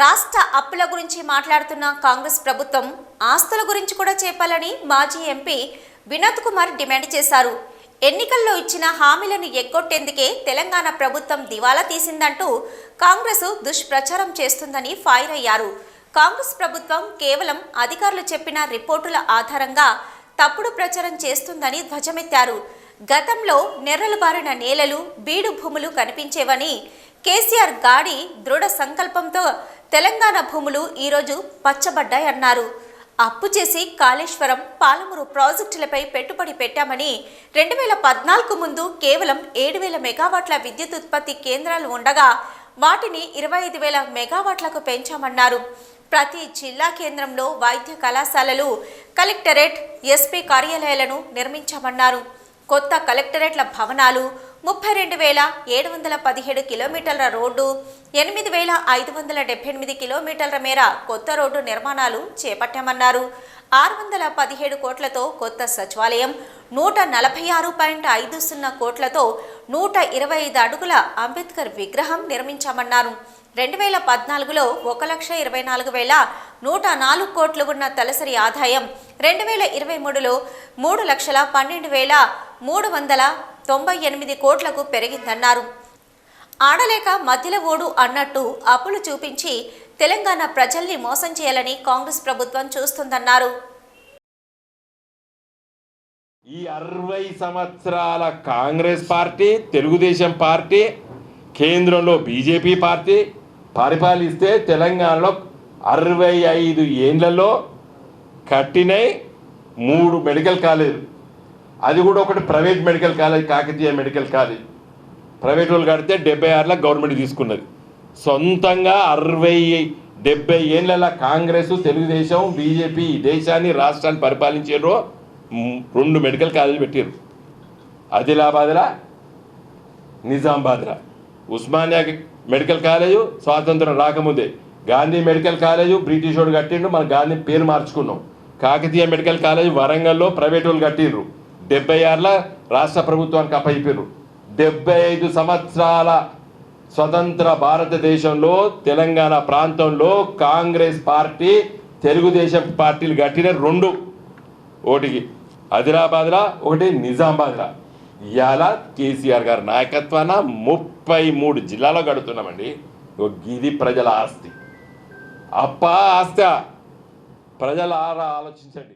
రాష్ట్ర అప్పుల గురించి మాట్లాడుతున్న కాంగ్రెస్ ప్రభుత్వం ఆస్తుల గురించి కూడా చెప్పాలని మాజీ ఎంపీ వినోద్ కుమార్ డిమాండ్ చేశారు. ఎన్నికల్లో ఇచ్చిన హామీలను ఎగ్గొట్టేందుకే తెలంగాణ ప్రభుత్వం దివాలా తీసిందంటూ కాంగ్రెస్ దుష్ప్రచారం చేస్తుందని ఫైర్ అయ్యారు. కాంగ్రెస్ ప్రభుత్వం కేవలం అధికారులు చెప్పిన రిపోర్టుల ఆధారంగా తప్పుడు ప్రచారం చేస్తుందని ధ్వజమెత్తారు. గతంలో నెర్రలు బారిన నేలలు బీడు భూములు కనిపించేవని కేసీఆర్ గాడి దృఢ సంకల్పంతో తెలంగాణ భూములు ఈరోజు పచ్చబడ్డాయన్నారు అప్పు చేసి కాళేశ్వరం పాలమూరు ప్రాజెక్టులపై పెట్టుబడి పెట్టామని రెండు వేల పద్నాలుగు ముందు కేవలం ఏడు వేల మెగావాట్ల విద్యుత్ ఉత్పత్తి కేంద్రాలు ఉండగా వాటిని ఇరవై ఐదు వేల మెగావాట్లకు పెంచామన్నారు. ప్రతి జిల్లా కేంద్రంలో వైద్య కళాశాలలు కలెక్టరేట్ ఎస్పీ కార్యాలయాలను నిర్మించామన్నారు. కొత్త కలెక్టరేట్ల భవనాలు ముప్పై రెండు వేల ఏడు వందల పదిహేడు కిలోమీటర్ల రోడ్డు ఎనిమిది వేల ఐదు వందల డెబ్బై ఎనిమిది కిలోమీటర్ల మేర కొత్త రోడ్డు నిర్మాణాలు చేపట్టామన్నారు. ఆరు వందల పదిహేడు కోట్లతో కొత్త సచివాలయం నూట నలభై ఆరు పాయింట్ ఐదు సున్నా కోట్లతో నూట ఇరవై ఐదు అడుగుల అంబేద్కర్ విగ్రహం నిర్మించామన్నారు. రెండు వేల పద్నాలుగులో ఒక లక్ష ఇరవై నాలుగు వేల నూట నాలుగు కోట్లు ఉన్న తలసరి ఆదాయం రెండు వేల ఇరవై మూడులో మూడు లక్షల పన్నెండు వేల మూడు వందల తొంభై ఎనిమిది కోట్లకు పెరిగిందన్నారు. ఆడలేక మధ్యలో ఓడు అన్నట్టు అప్పులు చూపించి తెలంగాణ ప్రజల్ని మోసం చేయాలని కాంగ్రెస్ ప్రభుత్వం చూస్తుందన్నారు. ఈ అరవై సంవత్సరాల కాంగ్రెస్ పార్టీ తెలుగుదేశం పార్టీ కేంద్రంలో బీజేపీ పార్టీ పరిపాలిస్తే తెలంగాణలో అరవై ఐదు ఏండ్లలో కట్టినై మూడు మెడికల్ కాలేజ్ అది కూడా ఒకటి private medical college Kakatiya medical college. Private వాళ్ళు కడితే డెబ్బై ఆరులో గవర్నమెంట్ తీసుకున్నది. సొంతంగా అరవై డెబ్బై ఏళ్ళ కాంగ్రెస్ తెలుగుదేశం బీజేపీ ఈ దేశాన్ని రాష్ట్రాన్ని పరిపాలించారు రెండు మెడికల్ కాలేజీలు పెట్టారు ఆదిలాబాద్లా నిజామాబాద్లా. ఉస్మానియా మెడికల్ కాలేజు స్వాతంత్రం రాకముందే. గాంధీ మెడికల్ కాలేజు బ్రిటిష్ వాడు కట్టిండు మన గాంధీ పేరు మార్చుకున్నాం. కాకతీయ మెడికల్ కాలేజ్ వరంగల్లో ప్రైవేట్ వాళ్ళు కట్టిండ్రు డెబ్బై ఆరుల రాష్ట్ర ప్రభుత్వానికి అప్పయిపోయారు డెబ్బై ఐదు సంవత్సరాల స్వతంత్ర భారతదేశంలో తెలంగాణ ప్రాంతంలో కాంగ్రెస్ పార్టీ తెలుగుదేశం పార్టీలు కట్టిన రెండు ఓటికి. ఆదిలాబాద్లా ఒకటి నిజామాబాద్లా. ఇవాళ కేసీఆర్ గారి నాయకత్వాన ముప్పై మూడు జిల్లాలో గడుతున్నామండి. ఇది ప్రజల ఆస్తి. అప్ప ఆస్తి. ప్రజల ఆలోచించండి.